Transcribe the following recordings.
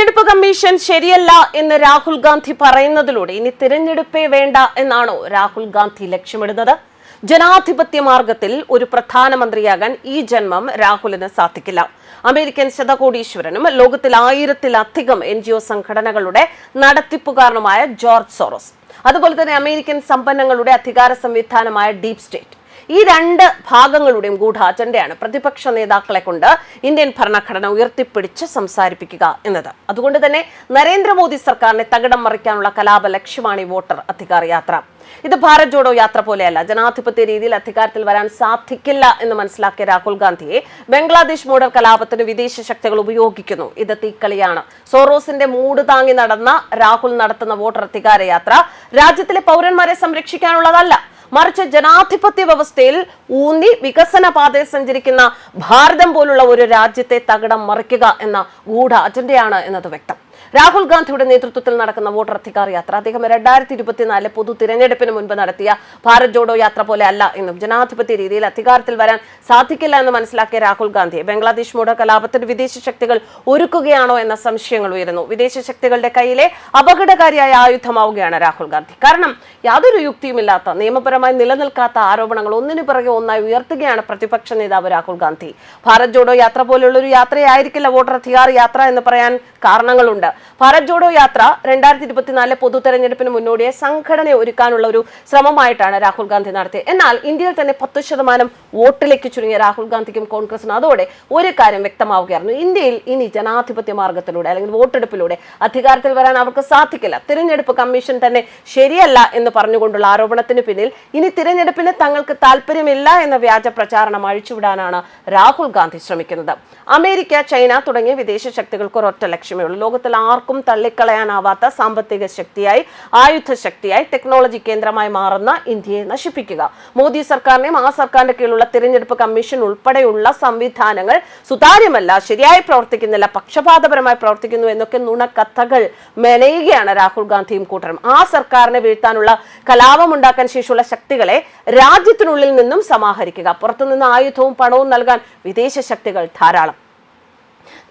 തിരഞ്ഞെടുപ്പ് കമ്മീഷൻ ശരിയല്ല എന്ന് രാഹുൽ ഗാന്ധി പറയുന്നതിലൂടെ ഇനി തിരഞ്ഞെടുപ്പേ വേണ്ട എന്നാണോ രാഹുൽ ഗാന്ധി ലക്ഷ്യമിടുന്നത്? ജനാധിപത്യ മാർഗത്തിൽ ഒരു പ്രധാനമന്ത്രിയാകാൻ ഈ ജന്മം രാഹുലിന് സാധിക്കില്ല. അമേരിക്കൻ ശതകോടീശ്വരനും ലോകത്തിൽ ആയിരത്തിലധികം എൻ ജി ഒ സംഘടനകളുടെ നടത്തിപ്പുകാരനുമായ ജോർജ് സോറോസ്. അതുപോലെ തന്നെ അമേരിക്കൻ സമ്പന്നങ്ങളുടെ അധികാര സംവിധാനമായ ഡീപ് സ്റ്റേറ്റ്. ഈ രണ്ട് ഭാഗങ്ങളുടെയും ഗൂഢാജണ്ടയാണ് പ്രതിപക്ഷ നേതാക്കളെ കൊണ്ട് ഇന്ത്യൻ ഭരണഘടന ഉയർത്തിപ്പിടിച്ച് സംസാരിപ്പിക്കുക എന്നത്. അതുകൊണ്ട് തന്നെ നരേന്ദ്രമോദി സർക്കാരിനെ തകിടം മറിക്കാനുള്ള കലാപ ലക്ഷ്യമാണ് ഈ വോട്ടർ അധികാർ യാത്ര. ഇത് ഭാരത് ജോഡോ യാത്ര പോലെയല്ല. ജനാധിപത്യ രീതിയിൽ അധികാരത്തിൽ വരാൻ സാധിക്കില്ല എന്ന് മനസ്സിലാക്കിയ രാഹുൽ ഗാന്ധിയെ ബംഗ്ലാദേശ് മോഡൽ കലാപത്തിന് വിദേശ ശക്തികൾ ഉപയോഗിക്കുന്നു. ഇത് തീക്കളിയാണ്. സോറോസിന്റെ മൂട് താങ്ങി നടന്ന രാഹുൽ നടത്തുന്ന വോട്ടർ അധികാര യാത്ര രാജ്യത്തിലെ പൗരന്മാരെ സംരക്ഷിക്കാനുള്ളതല്ല. മറിച്ച് ജനാധിപത്യ വ്യവസ്ഥയിൽ ഊന്നി വികസന പാതയിൽ സഞ്ചരിക്കുന്ന ഭാരതം പോലുള്ള ഒരു രാജ്യത്തെ തകിടം മറിക്കുക എന്ന ഗൂഢ അജണ്ടയാണ് എന്നത് വ്യക്തം. രാഹുൽ ഗാന്ധിയുടെ നേതൃത്വത്തിൽ നടക്കുന്ന വോട്ടർ അധികാർ യാത്ര. അദ്ദേഹം രണ്ടായിരത്തി ഇരുപത്തിനാല് പൊതു തിരഞ്ഞെടുപ്പിന് മുൻപ് നടത്തിയ ഭാരത് ജോഡോ യാത്ര പോലെ അല്ല എന്നും ജനാധിപത്യ രീതിയിൽ അധികാരത്തിൽ വരാൻ സാധിക്കില്ല എന്ന് മനസ്സിലാക്കിയ രാഹുൽ ഗാന്ധിയെ ബംഗ്ലാദേശ് മൂട കലാപത്തിന് വിദേശ ശക്തികൾ ഒരുക്കുകയാണോ എന്ന സംശയങ്ങൾ ഉയരുന്നു. വിദേശ ശക്തികളുടെ കയ്യിലെ അപകടകാരിയായ ആയുധമാവുകയാണ് രാഹുൽ ഗാന്ധി. കാരണം യാതൊരു യുക്തിയുമില്ലാത്ത നിയമപരമായി നിലനിൽക്കാത്ത ആരോപണങ്ങൾ ഒന്നിനു പിറകെ ഒന്നായി ഉയർത്തുകയാണ് പ്രതിപക്ഷ നേതാവ് രാഹുൽ ഗാന്ധി. ഭാരത് ജോഡോ യാത്ര പോലുള്ള ഒരു യാത്രയായിരിക്കില്ല വോട്ടർ അധികാർ യാത്ര എന്ന് പറയാൻ കാരണങ്ങളുണ്ട്. ഭാരത് ജോഡോ യാത്ര രണ്ടായിരത്തി ഇരുപത്തിനാലിലെ പൊതു തെരഞ്ഞെടുപ്പിന് മുന്നോടിയെ സംഘടന ഒരുക്കാനുള്ള ഒരു ശ്രമമായിട്ടാണ് രാഹുൽ ഗാന്ധി നടത്തിയത്. എന്നാൽ ഇന്ത്യയിൽ തന്നെ പത്ത് ശതമാനം വോട്ടിലേക്ക് ചുരുങ്ങിയ രാഹുൽ ഗാന്ധിക്കും കോൺഗ്രസിനും അതോടെ ഒരു കാര്യം വ്യക്തമാവുകയായിരുന്നു. ഇന്ത്യയിൽ ഇനി ജനാധിപത്യ മാർഗത്തിലൂടെ അല്ലെങ്കിൽ വോട്ടെടുപ്പിലൂടെ അധികാരത്തിൽ വരാൻ അവർക്ക് സാധിക്കില്ല. തിരഞ്ഞെടുപ്പ് കമ്മീഷൻ തന്നെ ശരിയല്ല എന്ന് പറഞ്ഞുകൊണ്ടുള്ള ആരോപണത്തിന് പിന്നിൽ ഇനി തിരഞ്ഞെടുപ്പിന് തങ്ങൾക്ക് താല്പര്യമില്ല എന്ന വ്യാജ പ്രചാരണം അഴിച്ചുവിടാനാണ് രാഹുൽ ഗാന്ധി ശ്രമിക്കുന്നത്. അമേരിക്ക ചൈന തുടങ്ങിയ വിദേശ ശക്തികൾക്ക് ഒരൊറ്റ ലക്ഷ്യമേ ഉള്ളൂ. ലോകത്തിൽ ആർക്കും തള്ളിക്കളയാനാവാത്ത സാമ്പത്തിക ശക്തിയായി ആയുധ ശക്തിയായി ടെക്നോളജി കേന്ദ്രമായി മാറുന്ന ഇന്ത്യയെ നശിപ്പിക്കുക. മോദി സർക്കാരിനെയും ആ സർക്കാരിന്റെ കീഴിലുള്ള തിരഞ്ഞെടുപ്പ് കമ്മീഷൻ ഉൾപ്പെടെയുള്ള സംവിധാനങ്ങൾ സുതാര്യമല്ല ശരിയായി പ്രവർത്തിക്കുന്നില്ല പക്ഷപാതപരമായി പ്രവർത്തിക്കുന്നു എന്നൊക്കെ നുണക്കഥകൾ മെനയുകയാണ് രാഹുൽ ഗാന്ധിയും കൂട്ടരും. ആ സർക്കാരിനെ വീഴ്ത്താനുള്ള കലാപമുണ്ടാക്കാൻ ശേഷിയുള്ള ശക്തികളെ രാജ്യത്തിനുള്ളിൽ നിന്നും സമാഹരിക്കുക പുറത്തുനിന്ന് ആയുധവും പണവും നൽകാൻ വിദേശ ശക്തികൾ ധാരാളം.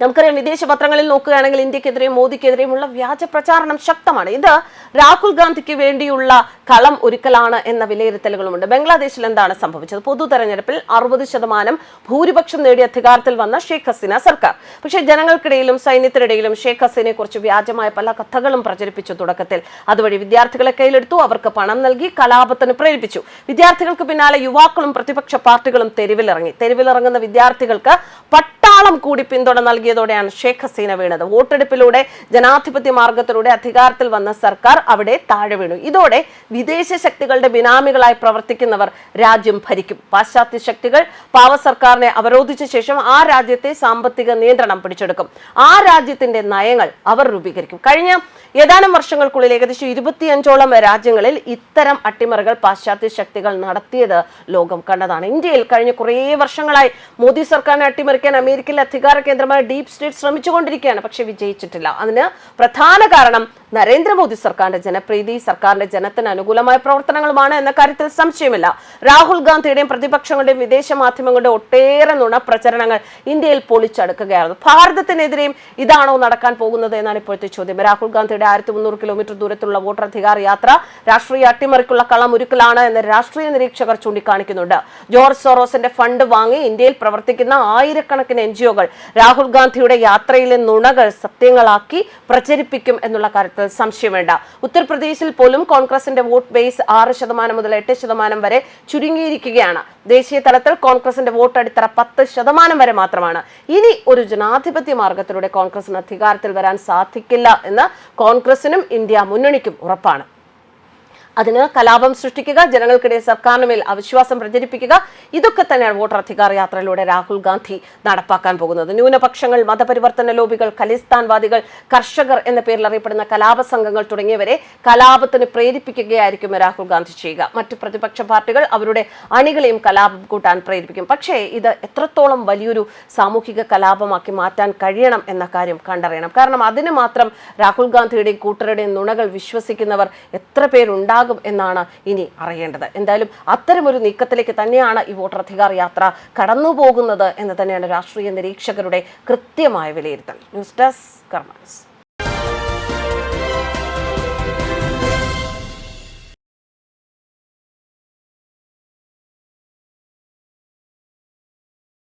നമുക്കറിയാം വിദേശ പത്രങ്ങളിൽ നോക്കുകയാണെങ്കിൽ ഇന്ത്യക്കെതിരെയും മോദിക്കെതിരെയുമുള്ള വ്യാജ പ്രചാരണം ശക്തമാണ്. ഇത് രാഹുൽ ഗാന്ധിക്ക് വേണ്ടിയുള്ള കളം ഒരുക്കലാണ് എന്ന വിലയിരുത്തലുകളുമുണ്ട്. ബംഗ്ലാദേശിൽ എന്താണ് സംഭവിച്ചത്? പൊതു തെരഞ്ഞെടുപ്പിൽ അറുപത് ശതമാനം ഭൂരിപക്ഷം നേടി അധികാരത്തിൽ വന്ന ഷെയ്ഖ് ഹസീന സർക്കാർ. പക്ഷേ ജനങ്ങൾക്കിടയിലും സൈന്യത്തിനിടയിലും ഷെയ്ഖ് ഹസീനെ കുറിച്ച് വ്യാജമായ പല കഥകളും പ്രചരിപ്പിച്ചു തുടക്കത്തിൽ. അതുവഴി വിദ്യാർത്ഥികളെ കയ്യിലെടുത്തു അവർക്ക് പണം നൽകി കലാപത്തിന് പ്രേരിപ്പിച്ചു. വിദ്യാർത്ഥികൾക്ക് പിന്നാലെ യുവാക്കളും പ്രതിപക്ഷ പാർട്ടികളും തെരുവിലിറങ്ങി. തെരുവിലിറങ്ങുന്ന വിദ്യാർത്ഥികൾക്ക് പട്ടാളം കൂടി പിന്തുണ നൽകിയതോടെയാണ് ഷേഖ് ഹസീന വീണത്. വോട്ടെടുപ്പിലൂടെ ജനാധിപത്യ മാർഗത്തിലൂടെ അധികാരത്തിൽ വന്ന സർക്കാർ അവിടെ താഴെ വീണു. ഇതോടെ വിദേശ ശക്തികളുടെ ബിനാമികളായി പ്രവർത്തിക്കുന്നവർ രാജ്യം ഭരിക്കും. പാശ്ചാത്യ ശക്തികൾ പാവ സർക്കാരിനെ അവരോധിച്ച ശേഷം ആ രാജ്യത്തെ സാമ്പത്തിക നിയന്ത്രണം പിടിച്ചെടുക്കും. ആ രാജ്യത്തിന്റെ നയങ്ങൾ അവർ രൂപീകരിക്കും. കഴിഞ്ഞ ഏതാനും വർഷങ്ങൾക്കുള്ളിൽ ഏകദേശം ഇരുപത്തിയഞ്ചോളം രാജ്യങ്ങളിൽ ഇത്തരം അട്ടിമറികൾ പാശ്ചാത്യ ശക്തികൾ നടത്തിയത് ലോകം കണ്ടതാണ്. ഇന്ത്യയിൽ കഴിഞ്ഞ കുറേ വർഷങ്ങളായി മോദി സർക്കാരിനെ അട്ടിമറിക്കാൻ അമേരിക്കയിലെ അധികാര കേന്ദ്രമായ ഡീപ് സ്റ്റേറ്റ് ശ്രമിച്ചുകൊണ്ടിരിക്കുകയാണ് പക്ഷെ വിജയിച്ചിട്ടില്ല. അതിന് പ്രധാന കാരണം നരേന്ദ്രമോദി സർക്കാരിന്റെ ജനപ്രീതി സർക്കാരിന്റെ ജനത്തിന് അനുകൂലമായ പ്രവർത്തനങ്ങളുമാണ് എന്ന കാര്യത്തിൽ സംശയമില്ല. രാഹുൽ ഗാന്ധിയുടെയും പ്രതിപക്ഷങ്ങളുടെയും വിദേശ മാധ്യമങ്ങളുടെ ഒട്ടേറെ നുണ പ്രചരണങ്ങൾ ഇന്ത്യയിൽ പൊളിച്ചടുക്കുകയായിരുന്നു. ഭാരതത്തിനെതിരെയും ഇതാണോ നടക്കാൻ പോകുന്നത് എന്നാണ് ഇപ്പോഴത്തെ ചോദ്യം. രാഹുൽ ഗാന്ധിയുടെ ആയിരത്തി മുന്നൂറ് കിലോമീറ്റർ ദൂരത്തുള്ള വോട്ടർ അധികാര യാത്ര രാഷ്ട്രീയ അട്ടിമറിക്കുള്ള കളം ഒരുക്കലാണ് എന്ന് രാഷ്ട്രീയ നിരീക്ഷകർ ചൂണ്ടിക്കാണിക്കുന്നുണ്ട്. ജോർജ് സോറോസിന്റെ ഫണ്ട് വാങ്ങി ഇന്ത്യയിൽ പ്രവർത്തിക്കുന്ന ആയിരക്കണക്കിന് എൻ രാഹുൽ ഗാന്ധിയുടെ യാത്രയിലെ നുണകൾ സത്യങ്ങളാക്കി പ്രചരിപ്പിക്കും എന്നുള്ള കാര്യത്തിൽ സംശയം വേണ്ട ഉത്തർപ്രദേശിൽ പോലും കോൺഗ്രസിന്റെ വോട്ട് ബേസ് ആറ് ശതമാനം മുതൽ എട്ട് ശതമാനം വരെ ചുരുങ്ങിയിരിക്കുകയാണ്. ദേശീയ തലത്തിൽ കോൺഗ്രസിന്റെ വോട്ട് അടിത്തറ പത്ത് ശതമാനം വരെ മാത്രമാണ്. ഇനി ഒരു ജനാധിപത്യ മാർഗത്തിലൂടെ കോൺഗ്രസിന് അധികാരത്തിൽ വരാൻ സാധിക്കില്ല എന്ന് കോൺഗ്രസിനും ഇന്ത്യ മുന്നണിക്കും ഉറപ്പാണ്. അതിന് കലാപം സൃഷ്ടിക്കുക ജനങ്ങൾക്കിടയിൽ സർക്കാരിന് മേൽ അവിശ്വാസം പ്രചരിപ്പിക്കുക ഇതൊക്കെ തന്നെയാണ് വോട്ടർ അധികാര യാത്രയിലൂടെ രാഹുൽ ഗാന്ധി നടപ്പാക്കാൻ പോകുന്നത്. ന്യൂനപക്ഷങ്ങൾ മതപരിവർത്തന ലോബികൾ ഖലിസ്ഥാൻവാദികൾ കർഷകർ എന്ന പേരിൽ അറിയപ്പെടുന്ന കലാപ സംഘങ്ങൾ തുടങ്ങിയവരെ കലാപത്തിന് പ്രേരിപ്പിക്കുകയായിരിക്കും രാഹുൽ ഗാന്ധി ചെയ്യുക. മറ്റ് പ്രതിപക്ഷ പാർട്ടികൾ അവരുടെ അണികളെയും കലാപം കൂട്ടാൻ പ്രേരിപ്പിക്കും. പക്ഷേ ഇത് എത്രത്തോളം വലിയൊരു സാമൂഹിക കലാപമാക്കി മാറ്റാൻ കഴിയണം എന്ന കാര്യം കണ്ടറിയണം. കാരണം അതിന് മാത്രം രാഹുൽ ഗാന്ധിയുടെയും കൂട്ടരുടെയും നുണകൾ വിശ്വസിക്കുന്നവർ എത്ര പേരുണ്ടാകും? എന്നാണ് ഇനി അറിയേണ്ടത്. എന്തായാലും അത്തരമൊരു നീക്കത്തിലേക്ക് തന്നെയാണ് ഈ വോട്ടർ അധികാർ യാത്ര കടന്നു പോകുന്നത് എന്ന് തന്നെയാണ് രാഷ്ട്രീയ നിരീക്ഷകരുടെ കൃത്യമായ വിലയിരുത്തൽ. News desk കർമാൻസ്